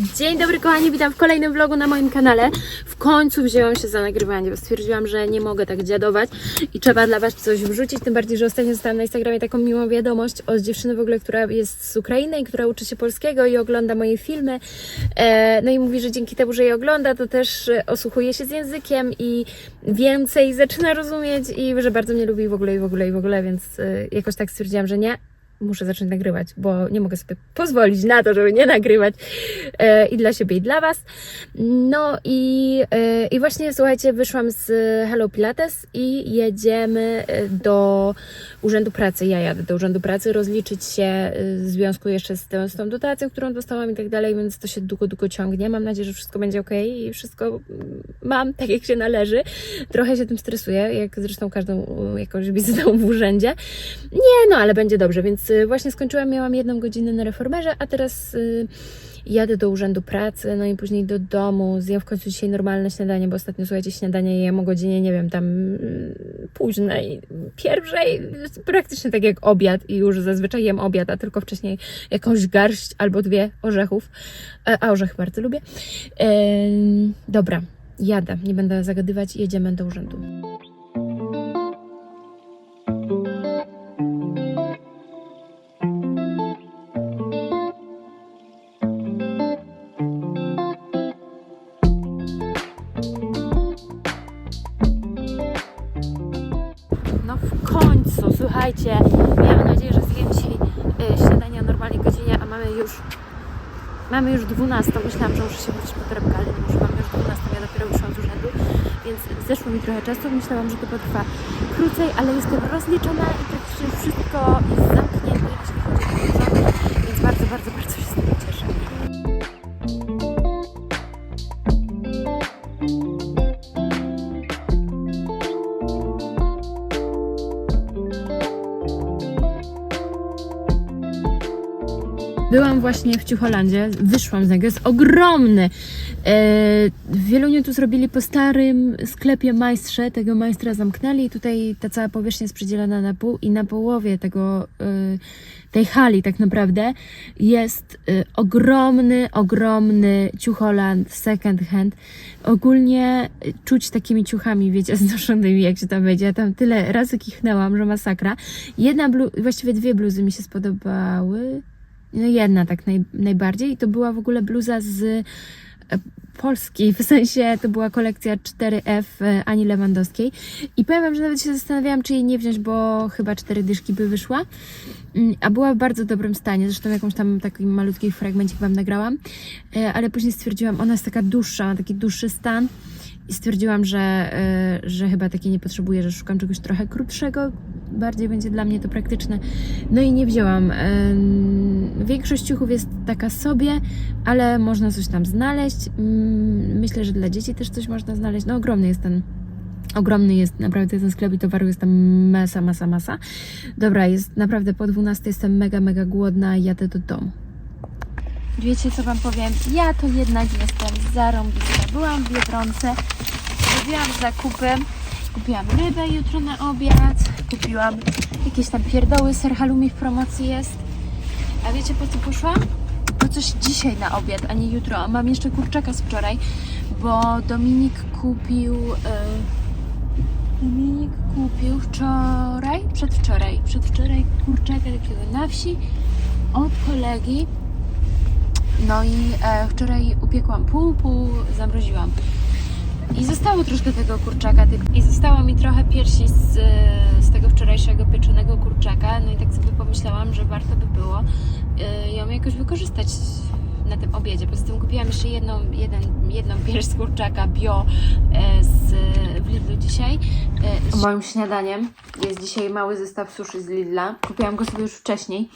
Dzień dobry kochani, witam w kolejnym vlogu na moim kanale. W końcu wzięłam się za nagrywanie, bo stwierdziłam, że nie mogę tak dziadować i trzeba dla Was coś wrzucić, tym bardziej, że ostatnio dostałam na Instagramie taką miłą wiadomość od dziewczyny w ogóle, która jest z Ukrainy i która uczy się polskiego i ogląda moje filmy. E, no i mówi, że dzięki temu, że je ogląda, to też e, osłuchuje się z językiem i więcej zaczyna rozumieć i że bardzo mnie lubi w ogóle i w ogóle i w ogóle, więc e, jakoś tak stwierdziłam, że nie, muszę zacząć nagrywać, bo nie mogę sobie pozwolić na to, żeby nie nagrywać e, i dla siebie, i dla Was. No i, e, i właśnie słuchajcie, wyszłam z Hello Pilates i jedziemy e, do Urzędu Pracy. Ja jadę do Urzędu Pracy rozliczyć się w związku jeszcze z, tą- z tą dotacją, którą dostałam i tak dalej, więc to się długo, długo ciągnie. Mam nadzieję, że wszystko będzie ok i wszystko mm, mam tak, jak się należy. Trochę się tym stresuję, jak zresztą każdą jakąś wizytą w urzędzie. Nie, no ale będzie dobrze, więc właśnie skończyłam, miałam jedną godzinę na reformerze, a teraz y, jadę do urzędu pracy, no i później do domu, zjem w końcu dzisiaj normalne śniadanie, bo ostatnio, słuchajcie, śniadanie jem o godzinie, nie wiem, tam mm, późnej, pierwszej, praktycznie tak jak obiad i już zazwyczaj jem obiad, a tylko wcześniej jakąś garść albo dwie orzechów, E, a orzechy bardzo lubię. Dobra, jadę, nie będę zagadywać, jedziemy do urzędu. W końcu, słuchajcie, miałam nadzieję, że zjem dzisiaj y, śniadanie o normalnej godzinie, a mamy już mamy już 12. Myślałam, że muszę się wrócić po torebkę, ale nie muszę, mamy już 12, ja dopiero wyszłam z urzędu, więc zeszło mi trochę czasu. Myślałam, że to potrwa krócej, ale jestem rozliczona i praktycznie wszystko jest zamknięte, jeśli chodzi o urząd, więc bardzo, bardzo, bardzo właśnie w Ciucholandzie, wyszłam z niego, jest ogromny. E, w Wieluniu tu zrobili po starym sklepie majstrze, tego majstra zamknęli i tutaj ta cała powierzchnia jest przydzielona na pół i na połowie tego, e, tej hali tak naprawdę jest e, ogromny, ogromny ciucholand second hand. Ogólnie e, czuć takimi ciuchami, wiecie, znoszonymi, jak się tam wejdzie. Ja tam tyle razy kichnęłam, że masakra. Jedna blu, właściwie dwie bluzy mi się spodobały. No jedna tak naj, najbardziej. I to była w ogóle bluza z e, Polski, w sensie to była kolekcja 4F e, Ani Lewandowskiej. I powiem wam, że nawet się zastanawiałam, czy jej nie wziąć, bo chyba cztery dyszki by wyszła, Mm, a była w bardzo dobrym stanie, zresztą jakąś tam taki malutki fragmencik wam nagrałam, E, ale później stwierdziłam, ona jest taka dłuższa, ma taki dłuższy stan i stwierdziłam, że, e, że chyba takiej nie potrzebuję, że szukam czegoś trochę krótszego, bardziej będzie dla mnie to praktyczne. No i nie wzięłam. Em, Większość ciuchów jest taka sobie, ale można coś tam znaleźć. Mm, Myślę, że dla dzieci też coś można znaleźć. No ogromny jest ten Ogromny jest naprawdę ten sklep i towaru jest tam masa, masa, masa. Dobra, jest naprawdę po 12 jestem mega, mega głodna i jadę do domu. Wiecie co Wam powiem? Ja to jednak jestem zarąbista. Byłam w Biedronce, zrobiłam zakupy, kupiłam rybę jutro na obiad, kupiłam jakieś tam pierdoły, ser halloumi w promocji jest. A wiecie po co poszłam? Po coś dzisiaj na obiad, a nie jutro. A mam jeszcze kurczaka z wczoraj, bo Dominik kupił... e, Dominik kupił wczoraj, przedwczoraj, przedwczoraj kurczaka takiego na wsi od kolegi. No i e, wczoraj upiekłam pół, pół zamroziłam. I zostało troszkę tego kurczaka. I zostało mi trochę piersi z, z tego wczorajszego pieczonego kurczaka. No i tak sobie pomyślałam, że warto by było e, ją jakoś wykorzystać na tym obiedzie. Poza tym kupiłam jeszcze jedną, jeden, jedną pierś z kurczaka bio e, z, w Lidlu dzisiaj. E, Moim śniadaniem jest dzisiaj mały zestaw sushi z Lidla. Kupiłam go sobie już wcześniej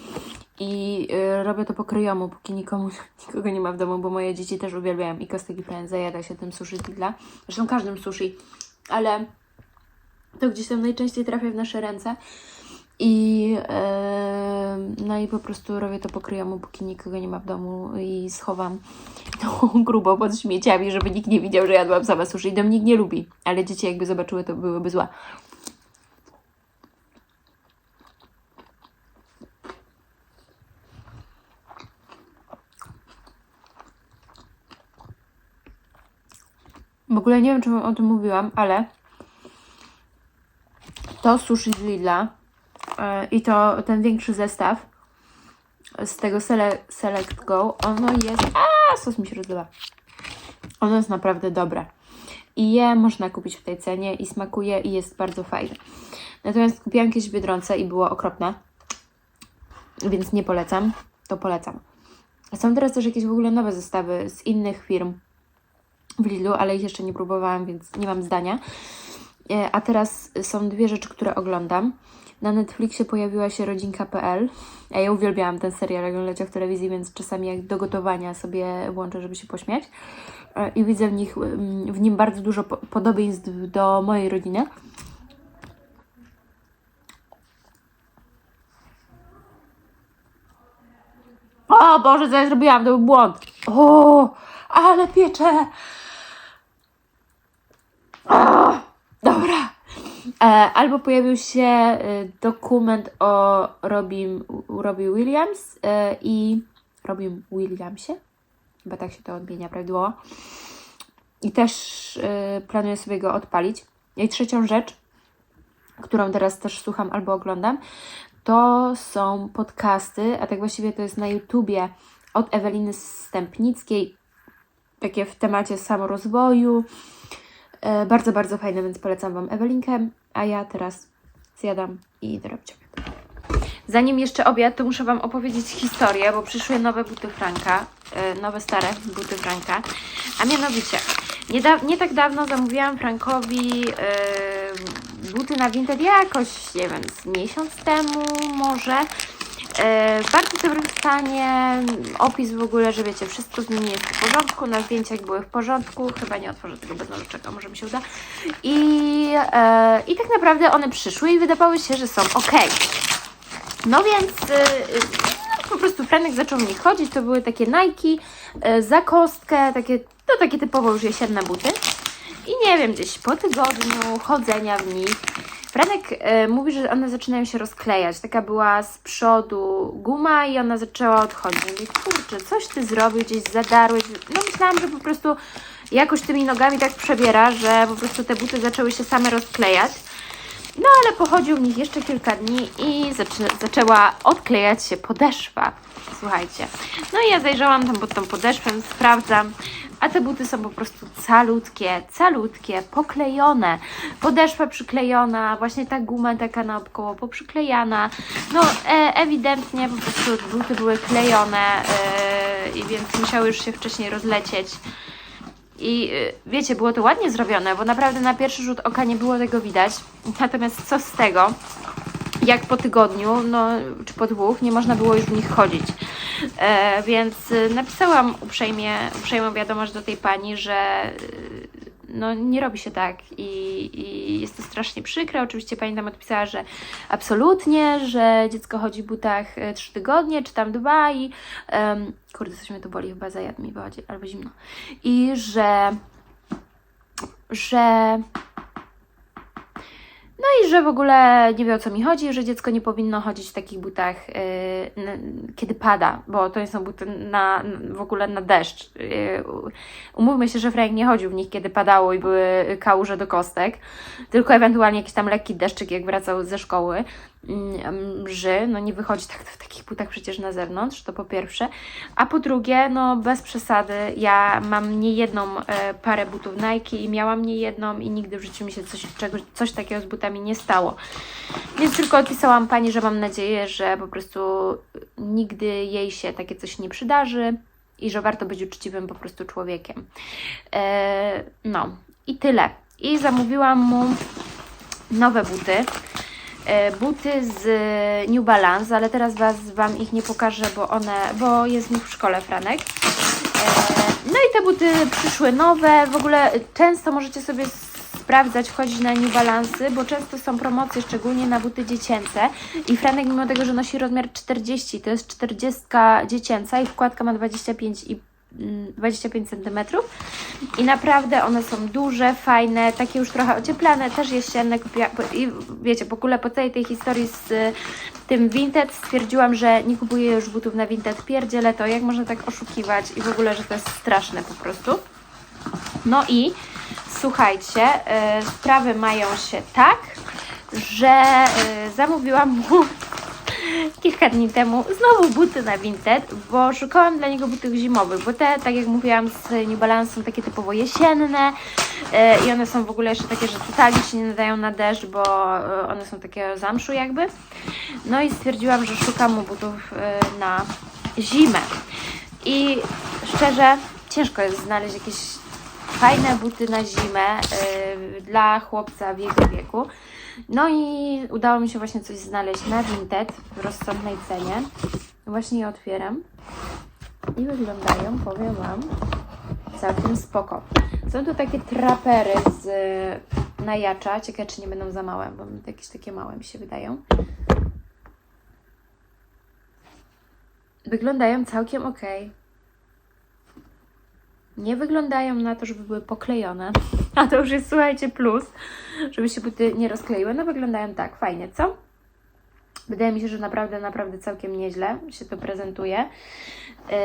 i y, robię to po kryjomu, póki nikomu, nikogo nie ma w domu, bo moje dzieci też uwielbiają i kostek i pełen zajada się tym sushi z Lidla. Zresztą każdym sushi, ale to gdzieś tam najczęściej trafia w nasze ręce. I e, no i po prostu robię to po kryjomu, póki nikogo nie ma w domu i schowam to grubo pod śmieciami, żeby nikt nie widział, że jadłam sama sushi. Dominik nie lubi, ale dzieci jakby zobaczyły, to byłyby zła. W ogóle nie wiem, czy o tym mówiłam, ale to sushi z Lidla e, i to ten większy zestaw z tego Sele, Select Go, ono jest... A, sos mi się rozlewa. Ono jest naprawdę dobre. I je można kupić w tej cenie i smakuje i jest bardzo fajne. Natomiast kupiłam kiedyś w Biedronce i było okropne. Więc nie polecam. To polecam. Są teraz też jakieś w ogóle nowe zestawy z innych firm w Lidlu, ale ich jeszcze nie próbowałam, więc nie mam zdania. E, A teraz są dwie rzeczy, które oglądam. Na Netflixie pojawiła się rodzinka.pl. A ja uwielbiałam ten serial, jak on leciał w telewizji, więc czasami jak do gotowania sobie włączę, żeby się pośmiać. E, I widzę w, nich, mm, w nim bardzo dużo po- podobieństw do mojej rodziny. O Boże, co ja zrobiłam? To był błąd. O, ale piecze. O, dobra. E, albo pojawił się e, dokument o Robin, Robbie Williams e, i Robin Williamsie. Chyba tak się to odmienia prawidłowo. I też planuję sobie go odpalić. I trzecią rzecz, którą teraz też słucham albo oglądam, to są podcasty, a tak właściwie to jest na YouTubie od Eweliny Stępnickiej, takie w temacie samorozwoju. E, bardzo, bardzo fajne, więc polecam Wam Ewelinkę, a ja teraz zjadam i idę robić obiad. Zanim jeszcze obiad, to muszę Wam opowiedzieć historię, bo przyszły nowe buty Franka, e, nowe stare buty Franka, a mianowicie nie, da, nie tak dawno zamówiłam Frankowi e, buty na Vinted jakoś, nie wiem, z miesiąc temu może. E, bardzo dobrym stanie, opis w ogóle, że wiecie, wszystko z nimi jest w porządku, na zdjęciach były w porządku, chyba nie otworzę tego bez nożyczek, a może mi się uda. I, e, I tak naprawdę one przyszły i wydawały się, że są ok. No więc no, po prostu Franek zaczął w nich chodzić, to były takie Nike y, za kostkę, takie, to takie typowo już jesienne buty. I nie wiem, gdzieś po tygodniu chodzenia w nich, Franek y, mówi, że one zaczynają się rozklejać. Taka była z przodu guma i ona zaczęła odchodzić. Mówię, kurczę, coś ty zrobił, gdzieś zadarłeś. No myślałam, że po prostu jakoś tymi nogami tak przebiera, że po prostu te buty zaczęły się same rozklejać. No ale pochodził w nich jeszcze kilka dni i zaczę zaczęła odklejać się podeszwa. Słuchajcie. No i ja zajrzałam tam pod tą podeszwę, sprawdzam, a te buty są po prostu calutkie, calutkie, poklejone. Podeszwa przyklejona, właśnie ta guma taka naokoło poprzyklejana. No e ewidentnie po prostu buty były klejone e i więc musiały już się wcześniej rozlecieć. I y, wiecie, było to ładnie zrobione, bo naprawdę na pierwszy rzut oka nie było tego widać. Natomiast co z tego, jak po tygodniu, no czy po dwóch, nie można było już w nich chodzić. E, więc y, napisałam uprzejmie, uprzejmą wiadomość do tej pani, że y, no nie robi się tak i, i jest to strasznie przykre. Oczywiście pani tam odpisała, że absolutnie, że dziecko chodzi w butach e, trzy tygodnie, czy tam dwa i em, kurde, coś mnie tu boli, chyba zajadł mi wodzie albo zimno. I że że no i że w ogóle nie wie o co mi chodzi, że dziecko nie powinno chodzić w takich butach, yy, kiedy pada, bo to nie są buty na, w ogóle na deszcz. Yy, umówmy się, że Frank nie chodził w nich, kiedy padało i były kałuże do kostek, tylko ewentualnie jakiś tam lekki deszczyk, jak wracał ze szkoły. Mrzy, no nie wychodzi tak w takich butach przecież na zewnątrz, to po pierwsze. A po drugie, no bez przesady, ja mam nie jedną e, parę butów Nike i miałam nie jedną i nigdy w życiu mi się coś, czegoś, coś takiego z butami nie stało. Więc tylko odpisałam Pani, że mam nadzieję, że po prostu nigdy jej się takie coś nie przydarzy i że warto być uczciwym po prostu człowiekiem. E, no i tyle. I zamówiłam mu nowe buty. E, buty z New Balance, ale teraz was, Wam ich nie pokażę, bo one, bo jest w szkole Franek. E, No i te buty przyszły nowe. W ogóle często możecie sobie sprawdzać, wchodzić na New Balance, bo często są promocje, szczególnie na buty dziecięce. I Franek, mimo tego, że nosi rozmiar 40, to jest 40 dziecięca i wkładka ma 25 i mm, 25 cm i naprawdę one są duże, fajne, takie już trochę ocieplane, też jesienne i wiecie, po ogóle po całej tej historii z y, tym Vinted stwierdziłam, że nie kupuję już butów na Vinted, pierdzielę to, jak można tak oszukiwać i w ogóle, że to jest straszne po prostu. No i słuchajcie, e, sprawy mają się tak, że e, zamówiłam mu kilka dni temu znowu buty na Vinted, bo szukałam dla niego butów zimowych, bo te, tak jak mówiłam, z New Balance są takie typowo jesienne e, i one są w ogóle jeszcze takie, że totalnie się nie nadają na deszcz, bo one są takie zamszu jakby. No i stwierdziłam, że szukam mu butów na zimę. I szczerze, ciężko jest znaleźć jakieś fajne buty na zimę y, dla chłopca w jego wieku. No i udało mi się właśnie coś znaleźć na Vinted w rozsądnej cenie. Właśnie je otwieram i wyglądają, powiem Wam, całkiem spoko. Są tu takie trapery z y, najacza. Ciekawe, czy nie będą za małe, bo jakieś takie małe mi się wydają. Wyglądają całkiem ok. Nie wyglądają na to, żeby były poklejone. A to już jest, słuchajcie, plus, żeby się buty nie rozkleiły. No wyglądają tak, fajnie, co? Wydaje mi się, że naprawdę, naprawdę całkiem nieźle się to prezentuje. Yy,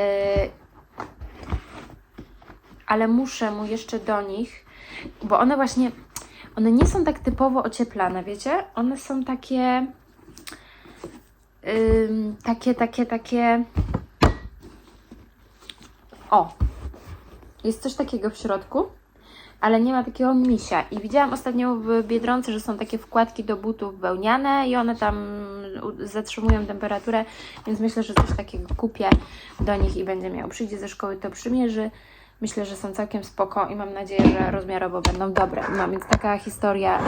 ale muszę mu jeszcze do nich, bo one właśnie, one nie są tak typowo ocieplane, wiecie? One są takie, ym, takie, takie, takie, o, jest coś takiego w środku, ale nie ma takiego misia. I widziałam ostatnio w Biedronce, że są takie wkładki do butów wełniane i one tam zatrzymują temperaturę, więc myślę, że coś takiego kupię do nich i będzie miał. Przyjdzie ze szkoły, to przymierzy. Myślę, że są całkiem spoko i mam nadzieję, że rozmiarowo będą dobre. No więc taka historia.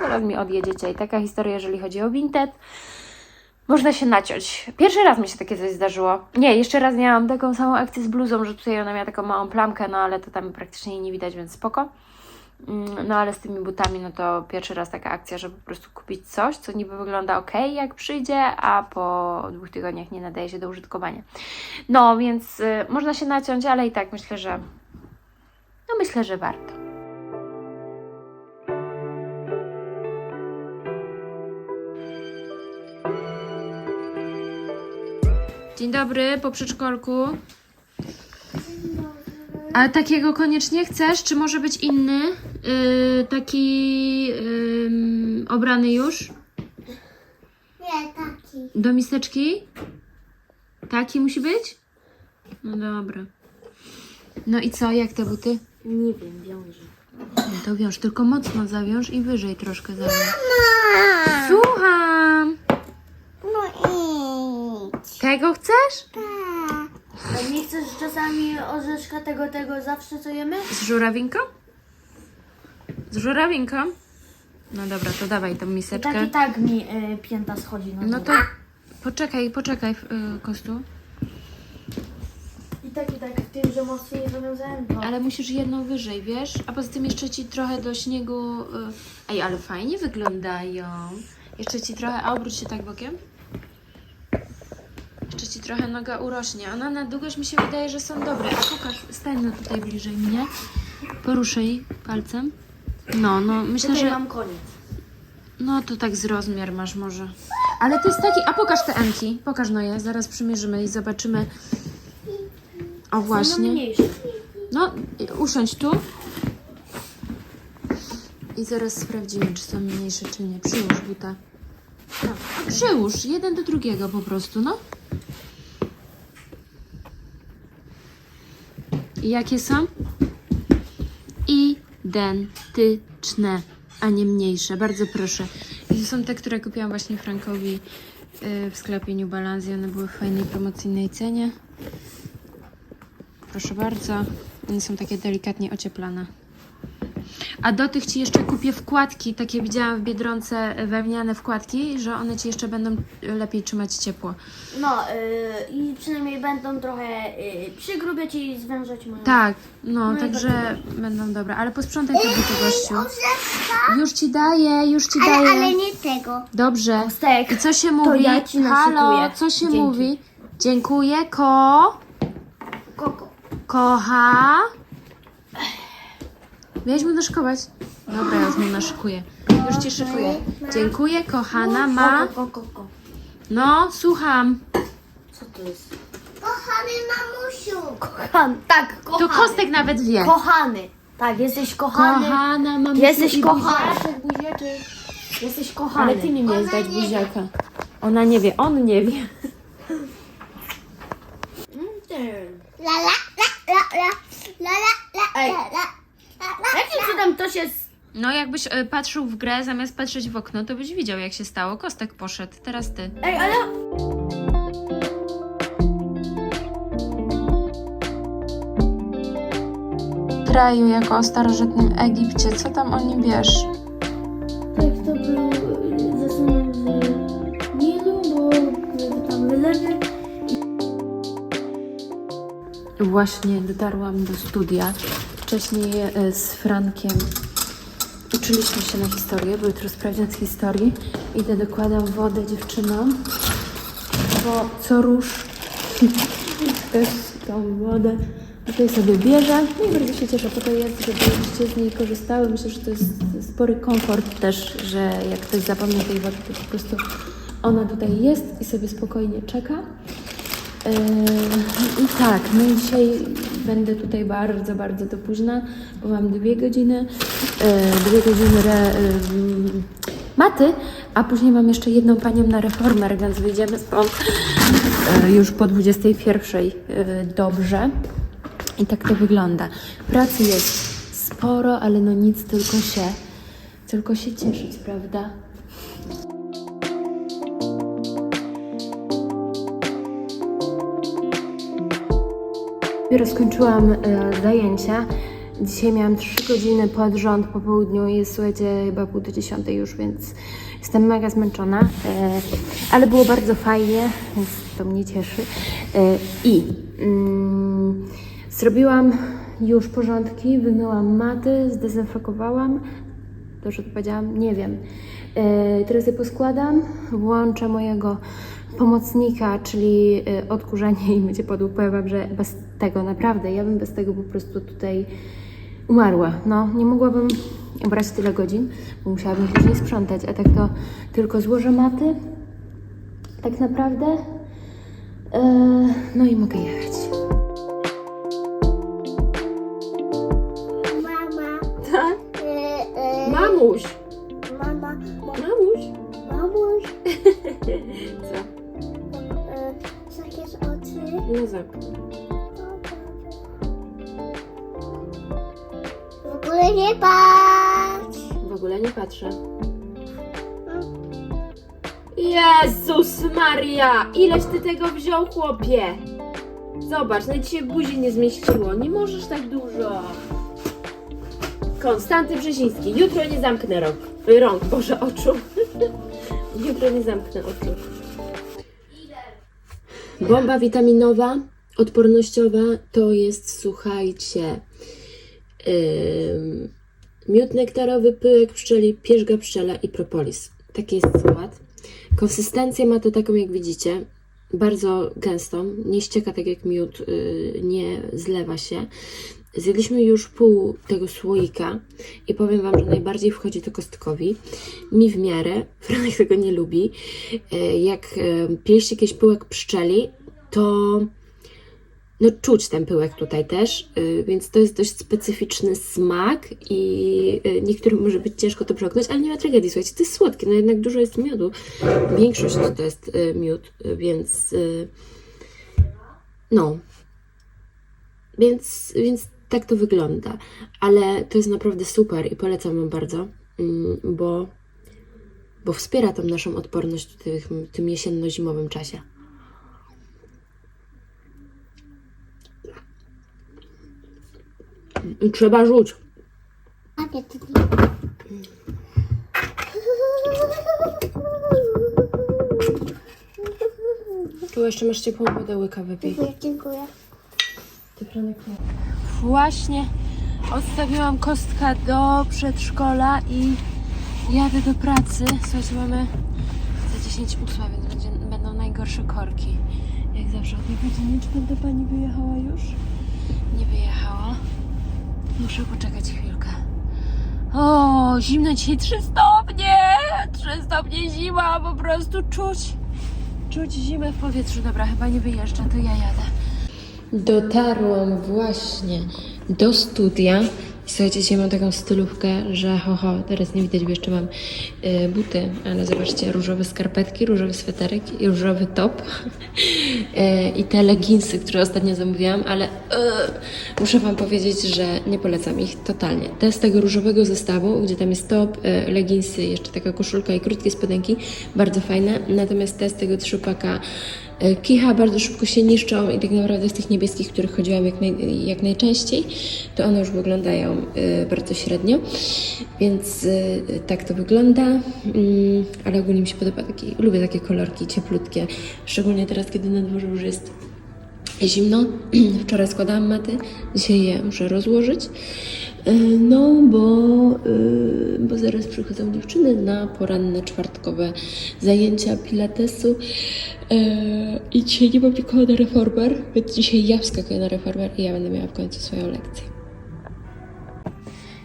Zaraz mi odjedziecie. I taka historia, jeżeli chodzi o Vinted. Można się naciąć. Pierwszy raz mi się takie coś zdarzyło. Nie, jeszcze raz miałam taką samą akcję z bluzą, że tutaj ona miała taką małą plamkę, no ale to tam praktycznie nie widać, więc spoko. Mm, No ale z tymi butami, no to pierwszy raz taka akcja, żeby po prostu kupić coś, co niby wygląda ok, jak przyjdzie, a po dwóch tygodniach nie nadaje się do użytkowania. No więc y, można się naciąć, ale i tak myślę, że. No myślę, że warto. Dzień dobry, po przedszkolku. A takiego koniecznie chcesz, czy może być inny? Yy, taki ym, obrany już? Nie, taki. Do miseczki? Taki musi być? No dobra. No i co, jak te buty? Nie wiem, wiąże. No to wiąż, tylko mocno zawiąż i wyżej troszkę zawiąż. Słucham! No Tego chcesz? Tak. A nie chcesz czasami orzeszka tego, tego zawsze co jemy? Z żurawinką? Z żurawinką? No dobra, to dawaj tą miseczkę. Tak i tak mi y, pięta schodzi na No dół. to poczekaj, poczekaj, y, Kostu. I tak i tak w tym, że mocniej nie zawiązałem to. Ale musisz jedną wyżej, wiesz? A poza tym jeszcze ci trochę do śniegu. y, Ej, ale fajnie wyglądają. Jeszcze ci trochę. A obróć się tak bokiem. Trochę noga urośnie. Ona na długość mi się wydaje, że są dobre. A pokaż, stań no tutaj bliżej mnie. Poruszaj palcem. No, no, myślę, Tutaj że. mam koniec. No to tak z rozmiar masz może. Ale to jest taki. A pokaż te Enki. Pokaż no je. Zaraz przymierzymy i zobaczymy. O właśnie. mniejsze. No, i- usiądź tu. I zaraz sprawdzimy, czy są mniejsze, czy nie. Przyłóż buta. No, przyłóż, jeden do drugiego po prostu, no. Jakie są? Identyczne, a nie mniejsze. Bardzo proszę. I to są te, które kupiłam właśnie Frankowi yy, w sklepie New Balance. One były w fajnej promocyjnej cenie. Proszę bardzo. One są takie delikatnie ocieplane. A do tych Ci jeszcze kupię wkładki, takie widziałam w Biedronce e, wełniane wkładki, że one Ci jeszcze będą e, lepiej trzymać ciepło. No y, i przynajmniej będą trochę y, przygrubiać i zwężać moją... Tak, no, No i także będą dobre. Ale posprzątaj te buty, gościu. Już Ci daję, już Ci Ale, daję. ale nie tego. Dobrze. Kostek, I co się mówi? ja ci Halo, naszykuję. co się Dzięki. mówi? Dziękuję, ko... koko. Kocha. Miałeś mu naszkować? Dobra, ja już mu naszykuję. Już ci szykuję. Dziękuję, kochana ma. No, słucham. Co to jest? Kochany mamusiu. Kochan, tak, To kochany. Kostek nawet wie. Kochany. Tak, jesteś kochany. Kochana, mam Jesteś kochany. Jesteś kochany. Ale ty mi miałeś dać buziaka. Ona nie wie, on nie wie. La la la la la la la la la la Jakim cudem to się... s- No jakbyś e, patrzył w grę, zamiast patrzeć w okno, to byś widział jak się stało. Kostek poszedł, teraz ty. Ej, ale... Kraju jako o starożytnym Egipcie, co tam o nim wiesz? Właśnie dotarłam do studia. Wcześniej e, z Frankiem uczyliśmy się na historię, bo jutro sprawdzian z historii. Idę, dokładam wodę dziewczynom, bo co rusz też tą wodę tutaj sobie bierze. No i bardzo się cieszę, po to jest, żebyście z niej korzystały. Myślę, że to jest spory komfort też, że jak ktoś zapomni tej wody, to po prostu ona tutaj jest i sobie spokojnie czeka. Yy, I tak, no dzisiaj będę tutaj bardzo, bardzo do późna, bo mam dwie godziny, yy, dwie godziny re, yy, maty, a później mam jeszcze jedną panią na reformer, więc wyjdziemy stąd już po 21 yy, dobrze. I tak to wygląda. Pracy jest sporo, ale no nic, tylko się, tylko się cieszyć, prawda? Dopiero skończyłam e, zajęcia. Dzisiaj miałam 3 godziny pod rząd po południu jest, słuchajcie, chyba pół do dziesiątej już, więc jestem mega zmęczona. E, ale było bardzo fajnie, więc to mnie cieszy. E, I mm, zrobiłam już porządki, wymyłam maty, zdezynfekowałam. Dobrze to powiedziałam? Nie wiem. E, teraz je poskładam, włączę mojego pomocnika, czyli e, odkurzanie i mycie podłóg. Powiem Wam, że bez tego naprawdę, ja bym bez tego po prostu tutaj umarła. No, nie mogłabym brać tyle godzin, bo musiałabym później sprzątać, a tak to tylko złożę maty, tak naprawdę. E, no i mogę jechać. Patrzę. Jezus Maria! Ileś ty tego wziął, chłopie? Zobacz, nawet się buzi nie zmieściło. Nie możesz tak dużo. Konstanty Brzeziński. Jutro nie zamknę rąk. Rąk, Boże, oczu. Jutro nie zamknę oczu. Bomba witaminowa, odpornościowa to jest, słuchajcie, ym, miód nektarowy, pyłek pszczeli, pierzga pszczela i propolis. Taki jest skład. Konsystencję ma to taką, jak widzicie, bardzo gęstą, nie ścieka tak jak miód, yy, nie zlewa się. Zjedliśmy już pół tego słoika i powiem Wam, że najbardziej wchodzi to kostkowi. Mi w miarę, Franek tego nie lubi. Yy, Jak yy, pieści jakiś pyłek pszczeli, to no czuć ten pyłek tutaj też, y, więc to jest dość specyficzny smak i y, niektórym może być ciężko to przełknąć, ale nie ma tragedii, słuchajcie, to jest słodkie, no jednak dużo jest miodu, większość to jest y, miód, więc no, więc, więc tak to wygląda, ale to jest naprawdę super i polecam Wam bardzo, mm, bo, bo wspiera tą naszą odporność w tym jesienno-zimowym czasie. I trzeba rzuć. Tu jeszcze masz ciepłą wodę, łyka wypij. Dziękuję. Ty, Franek, nie. Właśnie odstawiłam kostka do przedszkola i jadę do pracy. Słuchajcie, mamy za 10 ósma, więc będzie, będą najgorsze korki. Jak zawsze o tej godzinie. Czy pewnie pani wyjechała już? Muszę poczekać chwilkę. O, zimno dzisiaj 3 stopnie! 3 stopnie zima, po prostu czuć. Czuć zimę w powietrzu. Dobra, chyba nie wyjeżdża, to ja jadę. Dotarłam właśnie do studia. I słuchajcie, dzisiaj mam taką stylówkę, że ho, ho teraz nie widać, bo jeszcze mam y, buty, ale zobaczcie, różowe skarpetki, różowy sweterek i różowy top y, i te leginsy, które ostatnio zamówiłam, ale y, muszę Wam powiedzieć, że nie polecam ich totalnie. Te z tego różowego zestawu, gdzie tam jest top, y, leginsy, jeszcze taka koszulka i krótkie spodenki, bardzo fajne, natomiast te z tego trzupaka y, Kicha bardzo szybko się niszczą i tak naprawdę z tych niebieskich, których chodziłam jak, naj, jak najczęściej, to one już wyglądają y, bardzo średnio, więc y, tak to wygląda, mm, ale ogólnie mi się podoba taki, lubię takie kolorki cieplutkie, szczególnie teraz, kiedy na dworze już jest zimno. Wczoraj składałam maty, dzisiaj je muszę rozłożyć. Y, No, bo, y, bo zaraz przychodzą dziewczyny na poranne czwartkowe zajęcia pilatesu. Y, I dzisiaj nie mam nikogo na reformer, więc dzisiaj ja wskakuję na reformer i ja będę miała w końcu swoją lekcję.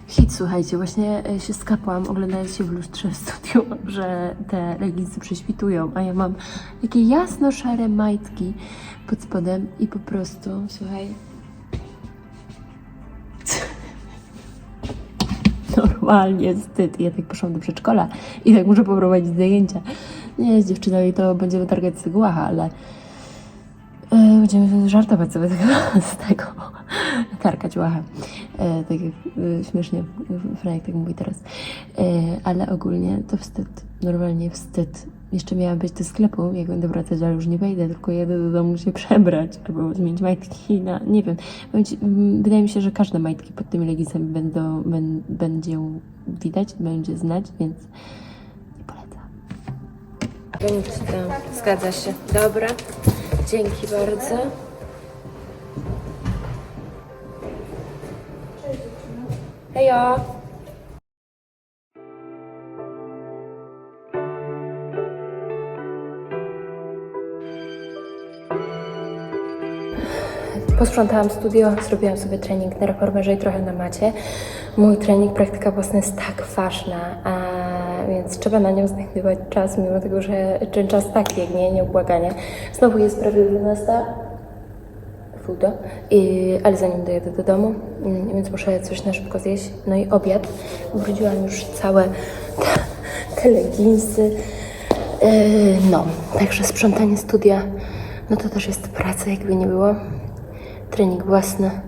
Hit, słuchajcie, właśnie e, się skapłam, oglądając się w lustrze w studiu, że te leginsy prześwitują, a ja mam takie jasno-szare majtki pod spodem i po prostu, słuchaj... Normalnie wstyd. I ja tak poszłam do przedszkola i tak muszę poprowadzić zajęcia. Nie, z dziewczynami to będziemy targać z tego łacha, ale e, będziemy żartować sobie z tego, tarkać łachę. E, tak jak e, śmiesznie Franek tak mówi teraz. Ale ogólnie to wstyd. Normalnie wstyd. Jeszcze miałam być do sklepu, jak będę wracać, ale już nie wejdę, tylko jedę do domu się przebrać albo zmienić majtki na, nie wiem. Mm, Wydaje mi się, że każde majtki pod tymi leginsami będą, będzie widać, będzie znać, więc nie polecam. Zgadza się. Dobra. Dzięki bardzo. Hejo! Posprzątałam studio, zrobiłam sobie trening na reformerze i trochę na macie. Mój trening praktyka własna jest tak ważna, więc trzeba na nią znajdować czas, mimo tego, że ten czas tak biegnie, nieubłaganie. Znowu jest prawie 12. Fudo. I, ale zanim dojadę do domu, mm, więc muszę coś na szybko zjeść. No i obiad. Ubrudziłam już całe te, te leginsy. Yy, no, także sprzątanie studia, no to też jest praca, jakby nie było. Trening własny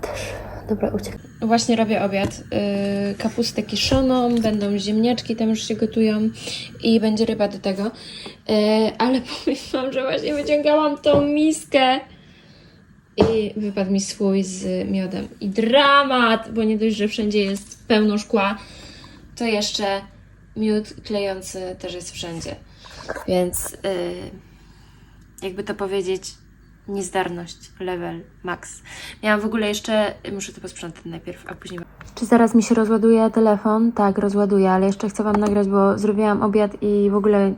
też. Dobra, uciekam. Właśnie robię obiad. Yy, kapustę kiszoną, będą ziemniaczki, tam już się gotują i będzie ryba do tego. Yy, ale powiem wam, że właśnie wyciągałam tą miskę i wypadł mi słój z miodem. I dramat, bo nie dość, że wszędzie jest pełno szkła, to jeszcze miód klejący też jest wszędzie. Więc yy, jakby to powiedzieć, niezdarność, level, max. Miałam w ogóle jeszcze, muszę to posprzątać najpierw, a później... Czy zaraz mi się rozładuje telefon? Tak, rozładuje, ale jeszcze chcę Wam nagrać, bo zrobiłam obiad i w ogóle y,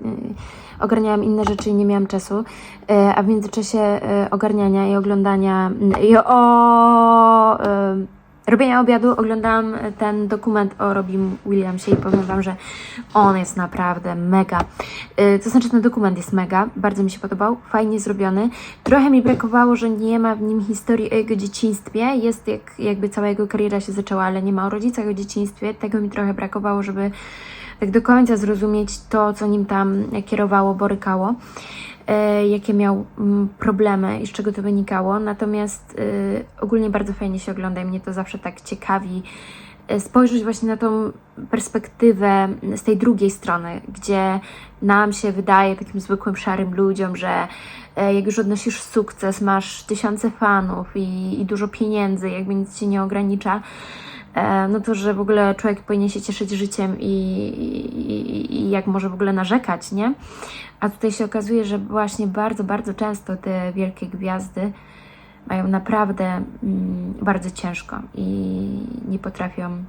ogarniałam inne rzeczy i nie miałam czasu. Y, a w międzyczasie y, ogarniania i oglądania i o robienia obiadu oglądałam ten dokument o Robin Williamsie i powiem Wam, że on jest naprawdę mega. Y, To znaczy ten dokument jest mega, bardzo mi się podobał, fajnie zrobiony. Trochę mi brakowało, że nie ma w nim historii o jego dzieciństwie. Jest jak, jakby cała jego kariera się zaczęła, ale nie ma o rodzicach, o dzieciństwie. Tego mi trochę brakowało, żeby tak do końca zrozumieć to, co nim tam kierowało, borykało e, jakie miał mm, problemy i z czego to wynikało. Natomiast e, ogólnie bardzo fajnie się ogląda i mnie to zawsze tak ciekawi e, spojrzeć właśnie na tą perspektywę z tej drugiej strony, gdzie nam się wydaje, takim zwykłym szarym ludziom, że jak już odnosisz sukces, masz tysiące fanów i, i dużo pieniędzy, jakby nic cię nie ogranicza, no to, że w ogóle człowiek powinien się cieszyć życiem i, i, i jak może w ogóle narzekać, nie? A tutaj się okazuje, że właśnie bardzo, bardzo często te wielkie gwiazdy mają naprawdę mm, bardzo ciężko i nie potrafią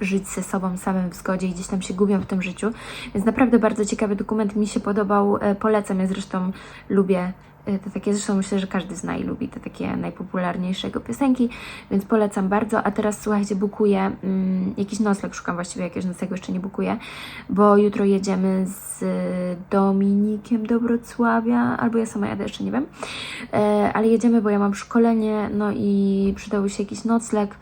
żyć ze sobą samym w zgodzie i gdzieś tam się gubią w tym życiu. Więc naprawdę bardzo ciekawy dokument, mi się podobał, e, polecam. Ja zresztą lubię Te takie, zresztą myślę, że każdy zna i lubi te takie najpopularniejsze jego piosenki, więc polecam bardzo. A teraz słuchajcie, bukuję mm, jakiś nocleg, szukam właściwie jakiegoś noclegu, jeszcze nie bukuję, bo jutro jedziemy z Dominikiem do Wrocławia, albo ja sama jadę, jeszcze nie wiem, e, ale jedziemy, bo ja mam szkolenie, no i przydałby się jakiś nocleg.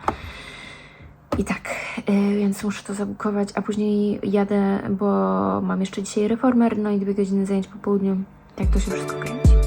I tak, y, więc muszę to zabukować, a później jadę, bo mam jeszcze dzisiaj reformer, no i dwie godziny zajęć po południu. Tak to się wszystko kręci.